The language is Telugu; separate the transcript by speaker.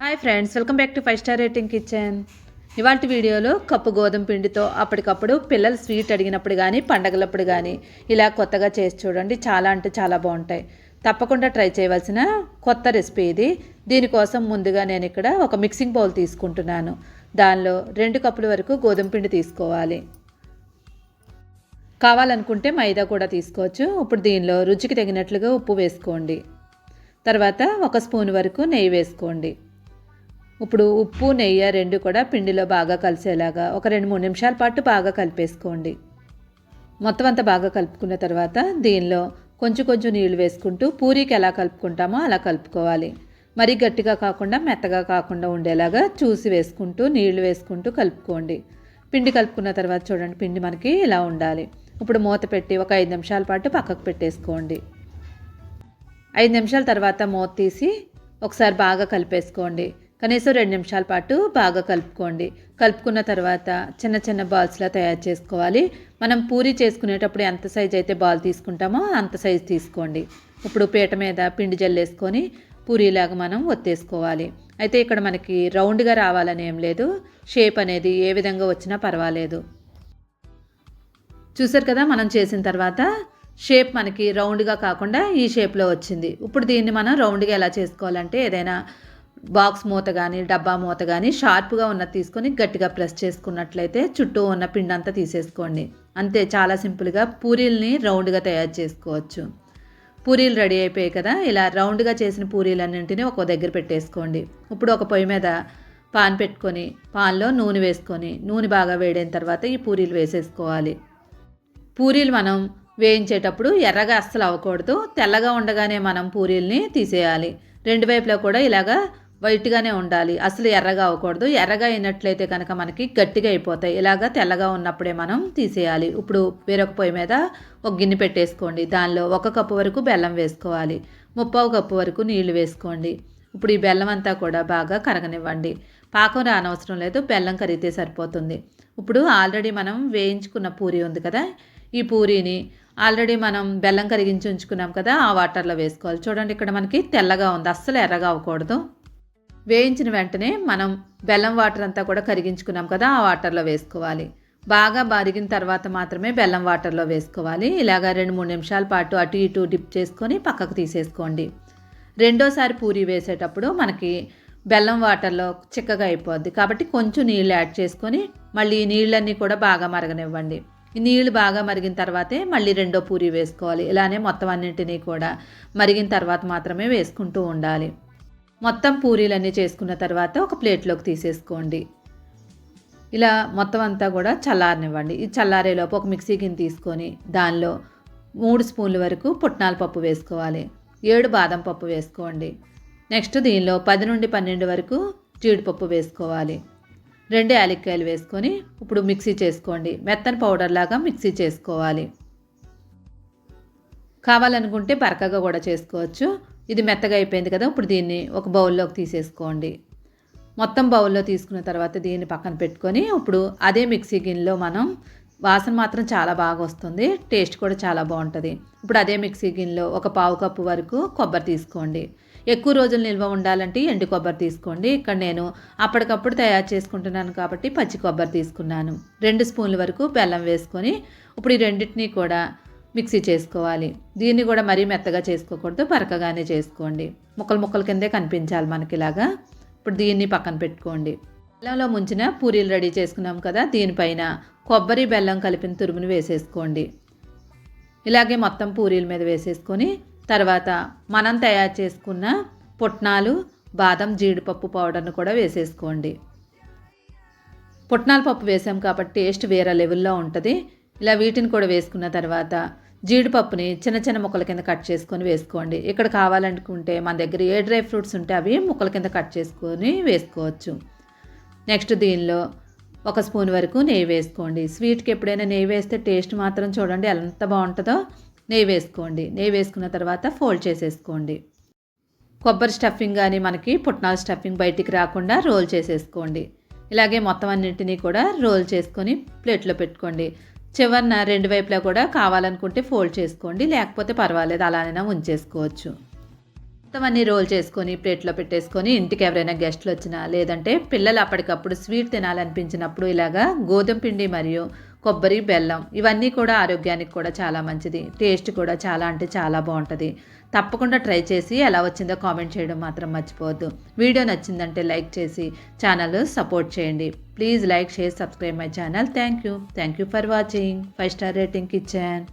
Speaker 1: Hi friends welcome back to five star rating kitchen ఇవాళ వీడియోలో కప్పు గోధుమ పిండితో అప్పటికప్పుడు పిల్లలు స్వీట్ అడిగినప్పుడు కానీ పండగలప్పుడు కానీ ఇలా కొత్తగా చేసి చూడండి. చాలా అంటే చాలా బాగుంటాయి. తప్పకుండా ట్రై చేయవలసిన కొత్త రెసిపీ ఇది. దీనికోసం ముందుగా నేను ఇక్కడ ఒక మిక్సింగ్ బౌల్ తీసుకుంటున్నాను. దానిలో రెండు కప్పుల వరకు గోధుమ పిండి తీసుకోవాలి. కావాలనుకుంటే మైదా కూడా తీసుకోవచ్చు. ఇప్పుడు దీనిలో రుచికి తగినట్లుగా ఉప్పు వేసుకోండి. తర్వాత ఒక స్పూన్ వరకు నెయ్యి వేసుకోండి. ఇప్పుడు ఉప్పు నెయ్యి రెండు కూడా పిండిలో బాగా కలిసేలాగా ఒక రెండు మూడు నిమిషాల పాటు బాగా కలిపేసుకోండి. మొత్తం అంతా బాగా కలుపుకున్న తర్వాత దీనిలో కొంచెం కొంచెం నీళ్ళు వేసుకుంటూ పూరీకి ఎలా కలుపుకుంటామో అలా కలుపుకోవాలి. మరి గట్టిగా కాకుండా మెత్తగా కాకుండా ఉండేలాగా చూసి వేసుకుంటూ నీళ్ళు వేసుకుంటూ కలుపుకోండి. పిండి కలుపుకున్న తర్వాత చూడండి పిండి మనకి ఇలా ఉండాలి. ఇప్పుడు మూత పెట్టి ఒక ఐదు నిమిషాల పాటు పక్కకు పెట్టేసుకోండి. ఐదు నిమిషాల తర్వాత మూత తీసి ఒకసారి బాగా కలిపేసుకోండి. కనీసం రెండు నిమిషాల పాటు బాగా కలుపుకోండి. కలుపుకున్న తర్వాత చిన్న చిన్న బాల్స్లా తయారు చేసుకోవాలి. మనం పూరి చేసుకునేటప్పుడు ఎంత సైజ్ అయితే బాల్ తీసుకుంటామో అంత సైజ్ తీసుకోండి. ఇప్పుడు పీట మీద పిండి జల్లేసుకొని పూరీలాగా మనం ఒత్తేసుకోవాలి. అయితే ఇక్కడ మనకి రౌండ్గా రావాలని ఏం లేదు. షేప్ అనేది ఏ విధంగా వచ్చినా పర్వాలేదు. చూసారు కదా మనం చేసిన తర్వాత షేప్ మనకి రౌండ్గా కాకుండా ఈ షేప్లో వచ్చింది. ఇప్పుడు దీన్ని మనం రౌండ్గా ఎలా చేసుకోవాలంటే ఏదైనా బాక్స్ మూత కానీ డబ్బా మూత కానీ షార్ప్గా ఉన్నది తీసుకొని గట్టిగా ప్రెస్ చేసుకున్నట్లయితే చుట్టూ ఉన్న పిండి అంతా తీసేసుకోండి. అంతే చాలా సింపుల్గా పూరీల్ని రౌండ్గా తయారు చేసుకోవచ్చు. పూరీలు రెడీ అయిపోయాయి కదా ఇలా రౌండ్గా చేసిన పూరీలన్నింటినీ ఒక దగ్గర పెట్టేసుకోండి. ఇప్పుడు ఒక పొయ్యి మీద పాన్ పెట్టుకొని పాన్లో నూనె వేసుకొని నూనె బాగా వేడైన తర్వాత ఈ పూరీలు వేసేసుకోవాలి. పూరీలు మనం వేయించేటప్పుడు ఎర్రగా అస్సలు అవ్వకూడదు తెల్లగా ఉండగానే మనం పూరీల్ని తీసేయాలి. రెండు వైపులా కూడా ఇలాగా వైట్గానే ఉండాలి. అసలు ఎర్రగా అవ్వకూడదు. ఎర్రగా అయినట్లయితే కనుక మనకి గట్టిగా అయిపోతాయి. ఇలాగా తెల్లగా ఉన్నప్పుడే మనం తీసేయాలి. ఇప్పుడు వేరొక పొయ్యి మీద ఒక గిన్నె పెట్టేసుకోండి. దానిలో ఒక కప్పు వరకు బెల్లం వేసుకోవాలి. ముప్పావు కప్పు వరకు నీళ్ళు వేసుకోండి. ఇప్పుడు ఈ బెల్లం అంతా కూడా బాగా కరగనివ్వండి. పాకం రానవసరం లేదు. బెల్లం కరిగితే సరిపోతుంది. ఇప్పుడు ఆల్రెడీ మనం వేయించుకున్న పూరి ఉంది కదా? ఈ పూరీని ఆల్రెడీ మనం బెల్లం కరిగించి ఉంచుకున్నాం కదా? ఆ వాటర్లో వేసుకోవాలి. చూడండి ఇక్కడ మనకి తెల్లగా ఉంది. అస్సలు ఎర్రగా అవ్వకూడదు. వేయించిన వెంటనే మనం బెల్లం వాటర్ అంతా కూడా కరిగించుకున్నాం కదా ఆ వాటర్లో వేసుకోవాలి. బాగా బరిగిన తర్వాత మాత్రమే బెల్లం వాటర్లో వేసుకోవాలి. ఇలాగ రెండు మూడు నిమిషాల పాటు అటు ఇటు డిప్ చేసుకొని పక్కకు తీసేసుకోండి. రెండోసారి పూరి వేసేటప్పుడు మనకి బెల్లం వాటర్లో చిక్కగా అయిపోద్ది. కాబట్టి కొంచెం నీళ్ళు యాడ్ చేసుకొని మళ్ళీ ఈ నీళ్ళన్నీ కూడా బాగా మరగనివ్వండి. ఈ నీళ్ళు బాగా మరిగిన తర్వాతే మళ్ళీ రెండో పూరి వేసుకోవాలి. ఇలానే మొత్తం అన్నింటినీ కూడా మరిగిన తర్వాత మాత్రమే వేసుకుంటూ ఉండాలి. మొత్తం పూరీలన్నీ చేసుకున్న తర్వాత ఒక ప్లేట్లోకి తీసేసుకోండి. ఇలా మొత్తం అంతా కూడా చల్లారనివ్వండి. ఈ చల్లారేలోపు ఒక మిక్సీ గిన్నె తీసుకొని దానిలో మూడు స్పూన్ల వరకు పుట్నాల పప్పు వేసుకోవాలి. ఏడు బాదం పప్పు వేసుకోండి. నెక్స్ట్ దీనిలో పది నుండి పన్నెండు వరకు జీడిపప్పు వేసుకోవాలి. రెండు యాలక్కాయలు వేసుకొని ఇప్పుడు మిక్సీ చేసుకోండి. మెత్తని పౌడర్ లాగా మిక్సీ చేసుకోవాలి. కావాలనుకుంటే బరకగా కూడా చేసుకోవచ్చు. ఇది మెత్తగా అయిపోయింది కదా ఇప్పుడు దీన్ని ఒక బౌల్లోకి తీసేసుకోండి. మొత్తం బౌల్లో తీసుకున్న తర్వాత దీన్ని పక్కన పెట్టుకొని ఇప్పుడు అదే మిక్సీ గిన్నెలో మనం వాసన మాత్రం చాలా బాగా వస్తుంది టేస్ట్ కూడా చాలా బాగుంటుంది. ఇప్పుడు అదే మిక్సీ గిన్నెలో ఒక పావు కప్పు వరకు కొబ్బరి తీసుకోండి. ఎక్కువ రోజులు నిల్వ ఉండాలంటే ఎండు కొబ్బరి తీసుకోండి. ఇక్కడ నేను అప్పటికప్పుడు తయారు చేసుకుంటున్నాను కాబట్టి పచ్చి కొబ్బరి తీసుకున్నాను. రెండు స్పూన్ల వరకు బెల్లం వేసుకొని ఇప్పుడు ఈ రెండింటినీ కూడా మిక్సీ చేసుకోవాలి. దీన్ని కూడా మరీ మెత్తగా చేసుకోకూడదు పరకగానే చేసుకోండి. ముక్కలు ముక్కల కిందే కనిపించాలి మనకి ఇలాగా ఇప్పుడు దీన్ని పక్కన పెట్టుకోండి. బెల్లంలో ముంచిన పూరీలు రెడీ చేసుకున్నాం కదా దీనిపైన కొబ్బరి బెల్లం కలిపిన తురుముని వేసేసుకోండి. ఇలాగే మొత్తం పూరీల మీద వేసేసుకొని తర్వాత మనం తయారు చేసుకున్న పుట్నాలు బాదం జీడిపప్పు పౌడర్ను కూడా వేసేసుకోండి. పుట్నాల పప్పు వేసాం కాబట్టి టేస్ట్ వేరే లెవెల్లో ఉంటుంది. ఇలా వీటిని కూడా వేసుకున్న తర్వాత జీడిపప్పుని చిన్న చిన్న ముక్కల కింద కట్ చేసుకొని వేసుకోండి. ఇక్కడ కావాలనుకుంటే మన దగ్గర ఏ డ్రై ఫ్రూట్స్ ఉంటే అవి ముక్కల కింద కట్ చేసుకొని వేసుకోవచ్చు. నెక్స్ట్ దీనిలో ఒక స్పూన్ వరకు నెయ్యి వేసుకోండి. స్వీట్కి ఎప్పుడైనా నెయ్యి వేస్తే టేస్ట్ మాత్రం చూడండి ఎంత బాగుంటుందో నెయ్యి వేసుకోండి. నెయ్యి వేసుకున్న తర్వాత ఫోల్డ్ చేసేసుకోండి. కొబ్బరి స్టఫింగ్ కానీ మనకి పుట్నాల స్టఫింగ్ బయటికి రాకుండా రోల్ చేసేసుకోండి. ఇలాగే మొత్తం అన్నింటినీ కూడా రోల్ చేసుకొని ప్లేట్లో పెట్టుకోండి. చివరిన రెండు వైపులా కూడా కావాలనుకుంటే ఫోల్డ్ చేసుకోండి లేకపోతే పర్వాలేదు అలానైనా ఉంచేసుకోవచ్చు. మొత్తం అన్ని రోల్ చేసుకొని ప్లేట్లో పెట్టేసుకొని ఇంటికి ఎవరైనా గెస్ట్లు వచ్చినా లేదంటే పిల్లలు అప్పటికప్పుడు స్వీట్ తినాలనిపించినప్పుడు ఇలాగా గోధుమ పిండి మరియు కొబ్బరి బెల్లం ఇవన్నీ కూడా ఆరోగ్యానికి కూడా చాలా మంచిది. టేస్ట్ కూడా చాలా అంటే చాలా బాగుంటుంది. తప్పకుండా ట్రై చేసి ఎలా వచ్చిందో కామెంట్ చేయడం మాత్రం మర్చిపోవద్దు. వీడియో నచ్చిందంటే లైక్ చేసి ఛానల్ సపోర్ట్ చేయండి. Please like share subscribe my channel. Thank you. Thank you for watching. Five star rating kitchen.